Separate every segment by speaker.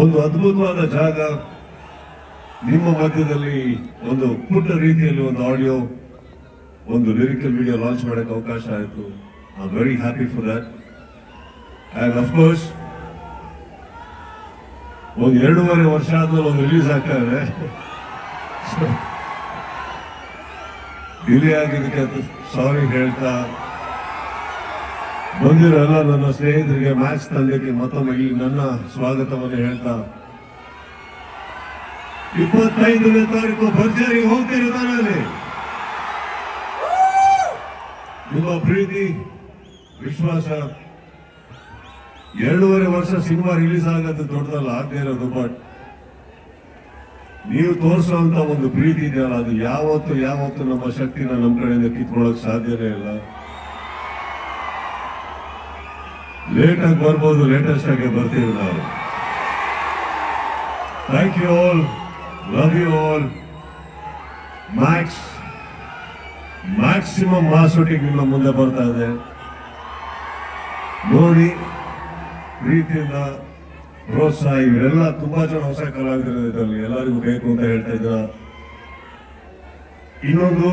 Speaker 1: ಒಂದು ಅದ್ಭುತವಾದ ಜಾಗ. ನಿಮ್ಮ ಮಧ್ಯದಲ್ಲಿ ಒಂದು ಪುಟ್ಟ ರೀತಿಯಲ್ಲಿ ಒಂದು ಆಡಿಯೋ, ಒಂದು ಲಿರಿಕಲ್ ವಿಡಿಯೋ ಲಾಂಚ್ ಮಾಡಕ್ಕೆ ಅವಕಾಶ ಆಯಿತು. I very happy for that and of course ಒಂದು ಎರಡೂವರೆ ವರ್ಷ ಆದ್ಮೇಲೆ ಒಂದು ರಿಲೀಸ್ ಆಗ್ತಾ ಇದೆ. ಡಿಲೇ ಆಗಿದ್ದಕ್ಕೆ ಸಾರಿ ಹೇಳ್ತಾ ಬಂದಿರೋ ಎಲ್ಲ ನನ್ನ ಸ್ನೇಹಿತರಿಗೆ ಮ್ಯಾಚ್ ತಂಡಕ್ಕೆ ಮತ್ತೊಮ್ಮೆ ಇಲ್ಲಿ ನನ್ನ ಸ್ವಾಗತವನ್ನು ಹೇಳ್ತಾ. ಇಪ್ಪತ್ತೈದನೇ ತಾರೀಕು ಭರ್ಜರಿ ಹೋಗ್ತಿರುತ್ತಾನಲ್ಲಿ ನಿಮ್ಮ ಪ್ರೀತಿ, ವಿಶ್ವಾಸ, ಎರಡೂವರೆ ವರ್ಷ ಸಿನಿಮಾ ರಿಲೀಸ್ ಆಗತ್ತೆ ದೊಡ್ಡದಲ್ಲ, ಆಗದೆ ಇರೋದು ಬಟ್ ನೀವು ತೋರಿಸುವಂತ ಒಂದು ಪ್ರೀತಿ ಇದೆಯಲ್ಲ, ಅದು ಯಾವತ್ತು ಯಾವತ್ತು ನಮ್ಮ ಶಕ್ತಿನ ನಮ್ಮ ಕಡೆಯಿಂದ ಕಿತ್ಕೊಳ್ಳೋಕೆ ಸಾಧ್ಯನೇ ಇಲ್ಲ. ಲೇಟ್ ಆಗಿ ಬರ್ಬೋದು ಲೇಟೆಸ್ಟ್ ಆಗಿ ಬರ್ತೀವಿ ನಾವು. Thank you all love you all max maximum ಮಾಸೋಟಿಗೆ ನಿಮ್ಮ ಮುಂದೆ ಬರ್ತಾ ಇದೆ. ನೋಡಿ ಪ್ರೀತಿಯಿಂದ ಪ್ರೋತ್ಸಾಹ, ಇವರೆಲ್ಲ ತುಂಬಾ ಜನ ಹೊಸ ಕಲಾವಿದರು ಇದರಲ್ಲಿ. ಎಲ್ಲರಿಗೂ ಬೇಕು ಅಂತ ಹೇಳ್ತಾ ಇದ್ರ ಇನ್ನೊಂದು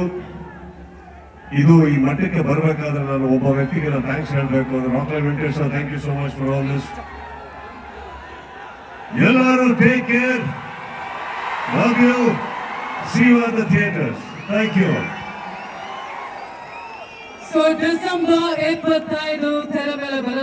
Speaker 1: ಇದು ಈ ಮಟ್ಟಕ್ಕೆ ಬರಬೇಕಾದ್ರೆ ನಾನು ಒಬ್ಬ ವ್ಯಕ್ತಿಗೆ ನಾನು ಥ್ಯಾಂಕ್ಸ್ ಹೇಳಬೇಕು. ಅಂದ್ರೆ Rockline Venkatesh thank you so much for all this ಎಲ್ಲರೂ take care love you see you at the theatres thank you
Speaker 2: so December ಇಪ್ಪತ್ತೈದು ತೆರೆ ಮೇಲೆ ಬರಲಿದೆ